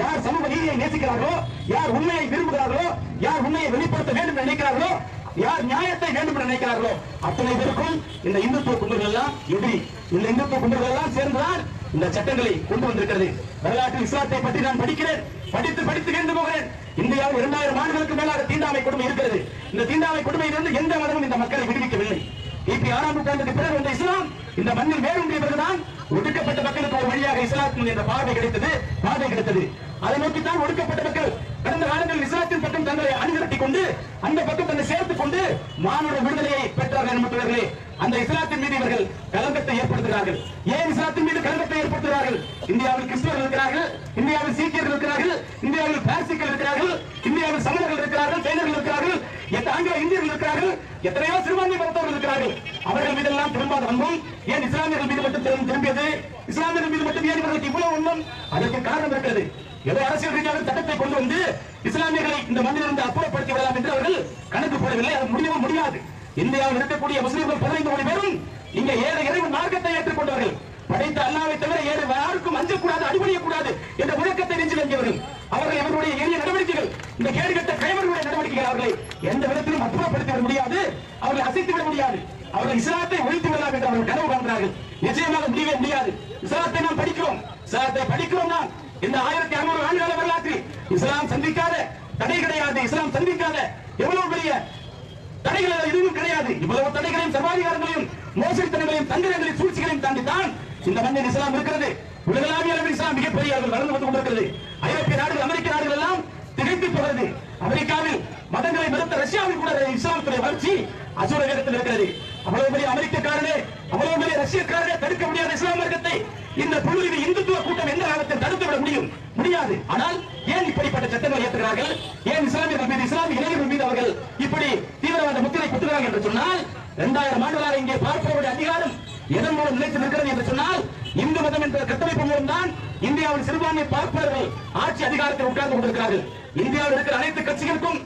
யார் சமூக நீதியை நேசிக்கிறார்களோ யார் உண்மையை விரும்புகிறார்களோ யார் உண்மையை வெளிப்படுத்த வேண்டும் நினைக்கிறார்களோ யார் நியாயத்தை வேண்டும் நினைக்கிறார்களோ அத்தனை பேருக்கும் இந்த இந்துத்துவ கும்பல்கள் எல்லாம் எதிரி இந்த இந்துத்துவ கும்பல்கள் எல்லாம் சேர்ந்துதான் இந்த சட்டங்களை கொண்டு வந்திருக்கிறது. வரலாற்று இஸ்லாத்தை பற்றி நான் படிக்கிறேன் படித்து படித்து கேட்டு போகிறேன். இந்தியாவில் இரண்டாயிரம் ஆண்டுகளுக்கு மேலாக தீண்டாமை கொடுமை இருக்கிறது. இந்த தீண்டாமை கொடுமையிலிருந்து எந்த மதமும் இந்த மக்களை விடுவிக்கவில்லை. கிபி ஆறாம் நூற்றாண்டுக்கு பிறகு வந்த இஸ்லாம் இந்த மண்ணில் வேரூன்றிய பிறகுதான் ஒடுக்கப்பட்ட மக்கள் இஸ்லாத்தின் என்ற பார்வை கிடைத்தது பார்வை கிடைத்தது. அதை நோக்கித்தான் ஒடுக்கப்பட்ட மக்கள் கடந்த காலங்களில் இஸ்லாத்தின் பக்கம் தங்களை அணிதிரட்டி கொண்டு அந்த பக்கம் தன்னை சேர்த்துக் கொண்டு மானுட விடுதலையை பெற்றார்கள் என்பவர்களே அந்த இஸ்லாத்தின் மீது இவர்கள் கலங்கத்தை ஏற்படுத்துகிறார்கள். ஏன் இஸ்லாத்தின் மீது கலங்கத்தை ஏற்படுத்துகிறார்கள்? இந்தியாவில் கிறிஸ்தவர்கள் இருக்கிறார்கள் இந்தியாவில் சீக்கியர்கள் இருக்கிறார்கள் இந்தியாவில் பாரசிக்கள் இருக்கிறார்கள் இந்தியாவில் சமணர்கள் இருக்கிறார்கள் சைனர்கள் இருக்கிறார்கள் எத்த ஆங்கில இந்தியர்கள் இருக்கிறார்கள் எத்தனையோ சிறுபான்மை மருத்துவர்கள் இருக்கிறார்கள். அவர்கள் மீதெல்லாம் திரும்பாத வன்பம் ஏன் இஸ்லாமியர்கள் மீது மட்டும் திரும்பியது? இஸ்லாமிய மட்டும் ஏன் இவ்வளவு வன்பம் அதற்கு காரணம் இருக்கிறது. ஏதோ அரசியல் ரீதியாக சட்டத்தை கொண்டு வந்து இஸ்லாமியர்களை இந்த மண்ணிலிருந்து அப்புறப்படுத்தி விடலாம் என்று அவர்கள் கணக்கு போடவில்லை. அது முடியவும் முடியாது. இந்தியாவில் இருக்கக்கூடிய முஸ்லிம்கள் பதினைந்து கோடி பேரும் இங்க ஏழை இறைவன் மார்க்கத்தை ஏற்றுக்கொண்டவர்கள். படைத்த அல்லாவை தவிர ஏழு யாருக்கும் அஞ்சக்கூடாது அடிபணியக்கூடாது என்ற முழக்கத்தை நெஞ்சில் எங்கியவர்கள் அவர்கள் இவர்களுடைய எளிய நடவடிக்கைகள் இந்த கேடுகட்ட கைவர்களுடைய நடவடிக்கைகள் அவர்களை எந்த விதத்திலும் அப்புறப்படுத்தி முடியாது. அவர்களை அசைத்து விட முடியாது. அவர்கள் இஸ்லாத்தை ஒழித்து விடலாம் என்று அவர்கள் கனவு காண்கிறார்கள். நிச்சயமாக முடியவே முடியாது. இஸ்லாத்தை நாம் படிக்கிறோம். இஸ்லாத்தை படிக்கிறோம் நாம். இந்த ஆயிரத்தி அறுநூறு ஆண்டுகால வரலாற்றில் இஸ்லாம் சந்திக்காத தடை கிடையாது. இஸ்லாம் சந்திக்காத எவ்வளவு பெரிய தடைகள் எதுவும் கிடையாது. இவ்வளவு தடைகளையும் சர்வாதிகாரங்களையும் மோசடித்தனங்களையும் தந்திரங்களையும் சூழ்ச்சிகளையும் தாண்டி தான் இந்த மண்ணில் இஸ்லாம் இருக்கிறது. உலகளாவிய அளவில் இஸ்லாம் மிகப்பெரிய அளவில் வளர்ந்து வந்து கொண்டிருக்கிறது. ஐரோப்பிய நாடுகள் அமெரிக்க நாடுகள் எல்லாம் திகைத்து போகிறது. அமெரிக்காவில் மதங்களை மறுத்த ரஷ்யாவில் கூட இஸ்லாமத்துடைய வளர்ச்சி அசூர வேகத்தில் இருக்கிறது. அவ்வளவு பெரிய அமெரிக்கக்காரனே அவ்வளவு பெரிய ரஷ்யக்காரனே தடுக்க முடியாத இஸ்லாம் மார்க்கத்தை இந்த புழுவின் இந்துத்துவ கூட்டம் எந்த காலத்தில் தடுத்து விட முடியும்? முடியாது. ஆனால் ஏன் இப்படிப்பட்ட சட்டங்களை ஏற்றுகிறார்கள் ஏன் இஸ்லாமியர்கள் மீது இஸ்லாமிய இளைஞர்கள் மீது அவர்கள் இப்படி தீவிரவாத முத்திரை குத்துகிறார்கள் என்று சொன்னால் இரண்டாயிரம் ஆண்டுகளாக இங்கே பார்ப்பவருடைய அதிகாரம் எதன் மூலம் நிலைத்து நிற்கிறது என்று சொன்னால் இந்து மதம் என்ற கட்டமைப்பு மூலம் தான் இந்தியாவில் சிறுபான்மை பார்ப்பவர்கள் ஆட்சி அதிகாரத்தில் உட்கார்ந்து கொண்டிருக்கிறார்கள். இந்தியாவில் இருக்கிற அனைத்து கட்சிகளுக்கும்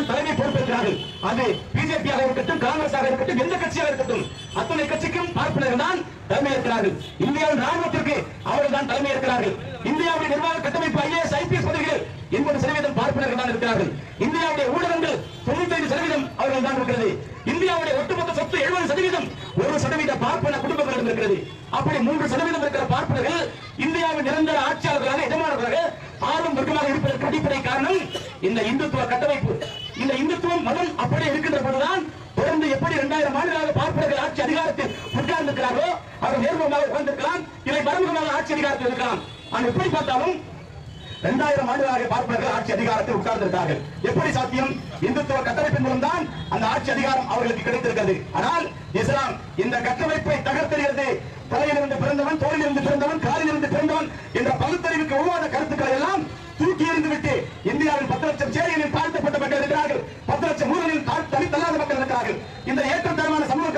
தான் தலைமை பொறுப்பேற்கிறார்கள். அது பிஜேபியாக இருக்கட்டும் காங்கிரஸாக இருக்கட்டும் எந்த கட்சியாக இருக்கட்டும் அத்தனை கட்சிக்கும் பார்ப்பனர்கள் தான் தலைமை இருக்கிறார்கள் இந்தியாவின் ராணுவத்திற்கு அவர்கள் தான் தலைமை இருக்கிறார்கள் இந்தியாவுடைய நிர்வாக கட்டமைப்பு ஐஏஎஸ் ஐபிஎஸ் பதவிகள் எண்பது சதவீதம் பார்ப்பனர்கள் தான் இருக்கிறார்கள். இந்தியாவுடைய ஊடகங்கள் தொண்ணூத்தி சதவீதம் அவர்கள் தான் இருக்கிறது. இந்தியாவுடைய ஒட்டுமொத்த சொத்து எழுபது சதவீதம் ஒரு சதவீத பார்ப்பன குடும்பங்களிடம் இருக்கிறது. அப்படி மூன்று சதவீதம் இருக்கிற பார்ப்பனர்கள் இந்தியாவின் நிரந்தர ஆட்சியாளர்களாக எஜமானர்களாக ஆளும் வர்க்கமாக இருப்பதற்கு அடிப்படை காரணம் இந்த இந்துத்துவ கட்டமைப்பு. இந்த இந்துத்துவம் மதம் அப்படியே இருக்கின்ற போதுதான் தொடர்ந்து எப்படி இரண்டாயிரம் ஆண்டுகளாக பார்ப்பவர்கள் ஆட்சி அதிகாரத்தில் உட்கார்ந்திருக்கிறார்களோ அவர் நேர்முகமாக உட்கார்ந்திருக்கலாம் இல்லை மறைமுகமாக ஆட்சி அதிகாரத்தில் இருக்கலாம். ஆனால் எப்படி பார்த்தாலும் இரண்டாயிரம் ஆண்டுகளாக பார்ப்பவர்கள் ஆட்சி அதிகாரத்தில் உட்கார்ந்திருக்கிறார்கள். எப்படி சாத்தியம்? இந்துத்துவ கட்டமைப்பின் மூலம் தான் அந்த ஆட்சி அதிகாரம் அவர்களுக்கு கிடைத்திருக்கிறது. ஆனால் இஸ்லாம் இந்த கட்டமைப்பை தகர்த்தெறிகிறது. தலையிலிருந்து பிறந்தவன் தோளிலிருந்து பிறந்தவன் காலிலிருந்து பிறந்தவன் என்ற பகுத்தறிவுக்கு உருவான கருத்துக்களை எல்லாம் தூக்கி எறிந்து விட்டு இந்தியாவில் பத்து லட்சம் சேரிகளில் தாழ்த்தப்பட்ட மக்கள் இருக்கிறார்கள் பத்து லட்சம் ஊர்களில் தனித்தல்லாத மக்கள் இருக்கிறார்கள் இந்த ஏற்றத்தரமான சமூக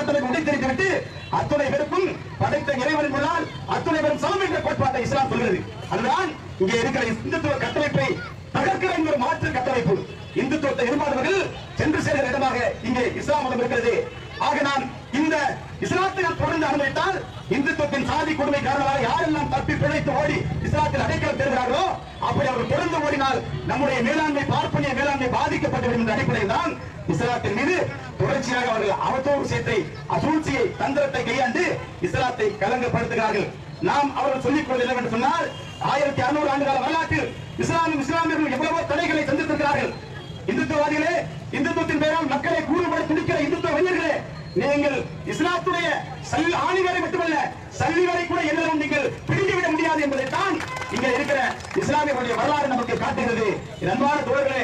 கட்டமைப்பு அத்துணை பேருக்கும் படைத்த இறைவன் முன்னால் அத்துணை பேரும் சமம் என்ற கோட்பாட்டை இஸ்லாம் சொல்கிறது. அதுதான் இங்கே இருக்கிற இந்துத்துவ கட்டமைப்பை தகர்க்கிற ஒரு மாற்று கட்டமைப்பு. இந்துத்துவத்தை எதிர்பார்ப்பவர்கள் சென்று சேர்கிற இடமாக இங்கே இஸ்லாம் மதம் இருக்கிறது. ஆக நாம் இந்த இஸ்லாத்தை நாம் தொடர்ந்து அனுமதித்தால் இந்துத்துவத்தின் சாதி கொடுமை காரணமாக யாரெல்லாம் தப்பி பிழைத்து ஓடி இஸ்லாத்தில் அடைக்கலம் பெறுகிறார்களோ அப்படி அவர் தொடர்ந்து ஓடினால் நம்முடைய மேலாண்மை பார்ப்பனிய மேலாண்மை பாதிக்கப்பட்டு என்ற அடிப்படையில் தான் இஸ்லாத்தின் மீது தொடர்ச்சியாக அவர்கள் அவதூறு விஷயத்தை அசூழ்ச்சியை தந்திரத்தை கையாண்டு இஸ்லாத்தை கலங்கப்படுத்துகிறார்கள். நாம் அவர்கள் சொல்லிக் கொள்வது என்னவென்று சொன்னால் ஆயிரத்தி அறுநூறு ஆண்டு கால வரலாற்றில் இஸ்லாமிய இஸ்லாமியர்கள் எவ்வளவோ தடைகளை சந்தித்திருக்கிறார்கள். இந்துத்துவவாதிகளே இந்துத்துவத்தின் பெயரால் மக்களை கூறுபட துடிக்கிற இந்துத்துவ வெறியர்களே நீங்கள் இஸ்லாத்துடைய சல் ஆணிவரை மட்டுமல்ல சல்லிவரை கூட எதிரும் நீங்கள் பிடித்துவிட முடியாது என்பதைத்தான் இங்க இருக்கிற இஸ்லாமியர்களுடைய வரலாறு நமக்கு காட்டுகிறது. அன்பான தோழர்களே